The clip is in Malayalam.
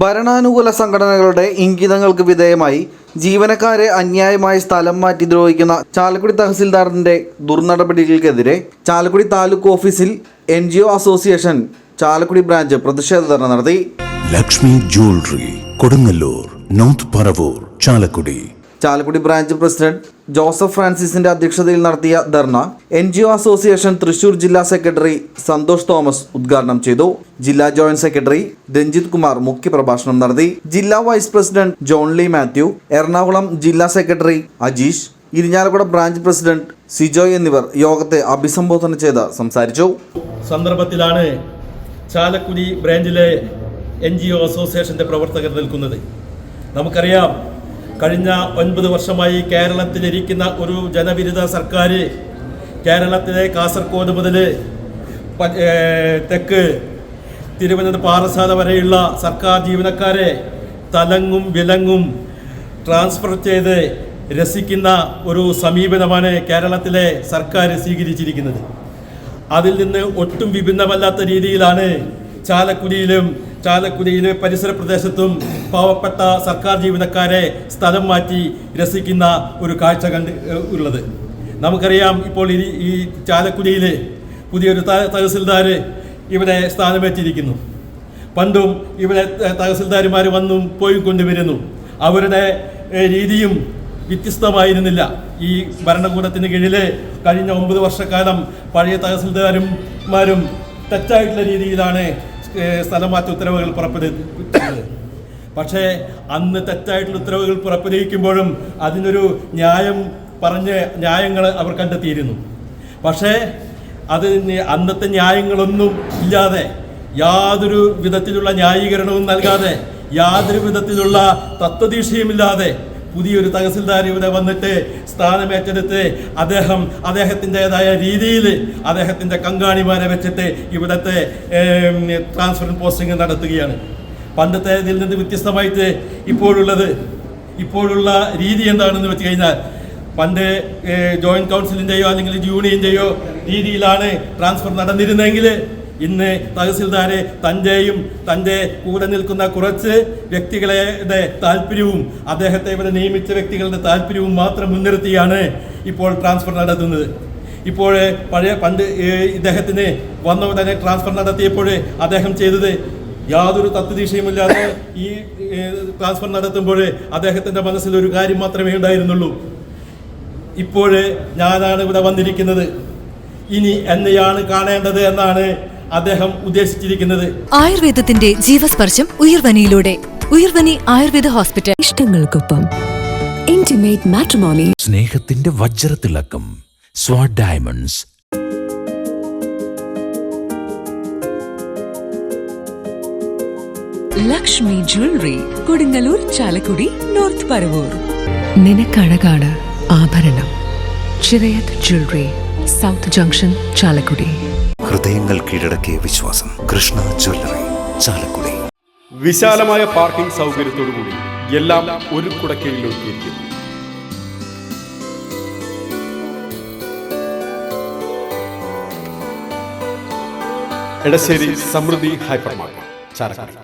ഭരണാനുകൂല സംഘടനകളുടെ ഇംഗിതങ്ങൾക്ക് വിധേയമായി ജീവനക്കാരെ അന്യായമായി സ്ഥലം മാറ്റി ദ്രോഹിക്കുന്ന ചാലക്കുടി തഹസിൽദാറിന്റെ ദുർനടപടികൾക്കെതിരെ ചാലക്കുടി താലൂക്ക് ഓഫീസിൽ എൻ അസോസിയേഷൻ ചാലക്കുടി ബ്രാഞ്ച് പ്രതിഷേധ ധർണ നടത്തി. Lakshmi jewellery Kodungallur north Paravur Chalakudy. Chalakudy branch president Joseph ഫ്രാൻസിസിന്റെ അധ്യക്ഷതയിൽ നടത്തിയ dharna N G O association Thrissur ജില്ലാ സെക്രട്ടറി സന്തോഷ് തോമസ് ഉദ്ഘാടനം ചെയ്തു. ജില്ലാ ജോയിന്റ് സെക്രട്ടറി രഞ്ജിത് കുമാർ മുഖ്യപ്രഭാഷണം നടത്തി. ജില്ലാ വൈസ് പ്രസിഡന്റ് ജോൺ ലി മാത്യു എറണാകുളം ജില്ലാ secretary Ajeesh Irinjalakuda branch president Sijoy എന്നിവർ യോഗത്തെ അഭിസംബോധന ചെയ്ത് സംസാരിച്ചു. സന്ദർഭത്തിലാണ് ചാലക്കുടി ബ്രാഞ്ചിലെ എൻ ജി ഒ പ്രവർത്തകർ നിൽക്കുന്നത്. നമുക്കറിയാം കഴിഞ്ഞ ഒൻപത് വർഷമായി കേരളത്തിലിരിക്കുന്ന ഒരു ജനവിരുദ്ധ സർക്കാർ കേരളത്തിലെ കാസർഗോഡ് മുതൽ തെക്ക് തിരുവനന്തപുരം പാറശാല വരെയുള്ള സർക്കാർ ജീവനക്കാരെ തലങ്ങും വിലങ്ങും ട്രാൻസ്ഫർ ചെയ്ത് രസിക്കുന്ന ഒരു സമീപനമാണ് കേരളത്തിലെ സർക്കാർ സ്വീകരിച്ചിരിക്കുന്നത്. അതിൽ നിന്ന് ഒട്ടും വിഭിന്നമല്ലാത്ത രീതിയിലാണ് ചാലക്കുടിയിലും ചാലക്കുടിയിലെ പരിസര പ്രദേശത്തും പാവപ്പെട്ട സർക്കാർ ജീവനക്കാരെ സ്ഥലം മാറ്റി രസിക്കുന്ന ഒരു കാഴ്ച കണ്ട് ഉള്ളത്. നമുക്കറിയാം ഇപ്പോൾ ഈ ചാലക്കുടിയിൽ പുതിയൊരു തഹസിൽദാർ ഇവിടെ സ്ഥാനമേറ്റിരിക്കുന്നു. പണ്ടും ഇവിടെ തഹസിൽദാർമാർ വന്നും പോയി കൊണ്ടുവരുന്നു. അവരുടെ രീതിയും വ്യത്യസ്തമായിരുന്നില്ല. ഈ ഭരണകൂടത്തിന് കീഴിൽ കഴിഞ്ഞ ഒമ്പത് വർഷക്കാലം പഴയ തഹസിൽദാരുമാരും തെറ്റായിട്ടുള്ള രീതിയിലാണ് ഏഹ്, സ്ഥലമാറ്റ ഉത്തരവുകൾ പുറപ്പെടുവിച്ചത് പക്ഷേ അന്ന് തെറ്റായിട്ടുള്ള ഉത്തരവുകൾ പുറപ്പെടുവിക്കുമ്പോഴും അതിനൊരു ന്യായം പറഞ്ഞ് ന്യായങ്ങൾ അവർ കണ്ടെത്തിയിരുന്നു. പക്ഷേ അത് അന്നത്തെ ന്യായങ്ങളൊന്നും ഇല്ലാതെ യാതൊരു വിധത്തിലുള്ള ന്യായീകരണവും നൽകാതെ യാതൊരു വിധത്തിലുള്ള തത്വദീക്ഷയുമില്ലാതെ പുതിയൊരു തഹസിൽദാർ ഇവിടെ വന്നിട്ട് സ്ഥാനമേറ്റെടുത്ത് അദ്ദേഹം അദ്ദേഹത്തിന്റെതായ രീതിയിൽ അദ്ദേഹത്തിന്റെ കങ്കാണിമാരെ വെച്ചിട്ട് ഇവിടുത്തെ ട്രാൻസ്ഫർ പോസ്റ്റിംഗ് നടത്തുകയാണ്. പണ്ടത്തെ ഇതിൽ നിന്ന് വ്യത്യസ്തമായിട്ട് ഇപ്പോഴുള്ളത് ഇപ്പോഴുള്ള രീതി എന്താണെന്ന് വെച്ച് കഴിഞ്ഞാൽ പണ്ട് ജോയിന്റ് കൗൺസിലിന്റെയോ അല്ലെങ്കിൽ യൂണിയന്റെയോ രീതിയിലാണ് ട്രാൻസ്ഫർ നടന്നിരുന്നെങ്കിൽ ഇന്ന് തഹസിൽദാരെ തന്റെയും തന്റെ കൂടെ നിൽക്കുന്ന കുറച്ച് വ്യക്തികളുടെ താല്പര്യവും അദ്ദേഹത്തെ ഇവിടെ നിയമിച്ച വ്യക്തികളുടെ താല്പര്യവും മാത്രം മുൻനിർത്തിയാണ് ഇപ്പോൾ ട്രാൻസ്ഫർ നടത്തുന്നത്. ഇപ്പോൾ പഴയ പണ്ട് ഇദ്ദേഹത്തിന് വന്ന ഉടനെ ട്രാൻസ്ഫർ നടത്തിയപ്പോൾ അദ്ദേഹം ചെയ്തത് യാതൊരു തത്വദീക്ഷയുമില്ലാതെ ഈ ട്രാൻസ്ഫർ നടത്തുമ്പോൾ അദ്ദേഹത്തിന്റെ മനസ്സിൽ ഒരു കാര്യം മാത്രമേ ഉണ്ടായിരുന്നുള്ളൂ. ഇപ്പോൾ ഞാനാണ് ഇവിടെ വന്നിരിക്കുന്നത്. ഇനി എന്നെയാണ് കാണേണ്ടത് എന്നാണ് അദ്ദേഹം ഉദ്ദേശിച്ചിരിക്കുന്നത് ആയുർവേദത്തിന്റെ ജീവസ്പർശം ഉയർവനിയിലൂടെ. ഉയർവനി ആയുർവേദ ഹോസ്പിറ്റൽ. ഇഷ്ടങ്ങൾക്കൊപ്പം ഇന്റിമേറ്റ് മാട്രിമോണി സ്നേഹത്തിന്റെ വജ്രത്തിളക്കം Swad diamonds. Lakshmi jewellery Kodungallur Chalakudy north Paravur. നിനക്കഴകാണ് ആഭരണം. Chirayath jewellery south junction Chalakudy. ഹൃദയങ്ങൾ കീഴടക്കിയ വിശ്വാസം. കൃഷ്ണ ജ്വല്ലറി ചാലക്കുടി. വിശാലമായ പാർക്കിംഗ് സൗകര്യത്തോടുകൂടി എല്ലാം ഒരു കുടക്കീഴിൽ ഒതുക്കിയിരിക്കുന്നു എടശ്ശേരി സമൃദ്ധി ഹൈപ്പർ മാർക്കറ്റ് ചാലക്കുടി.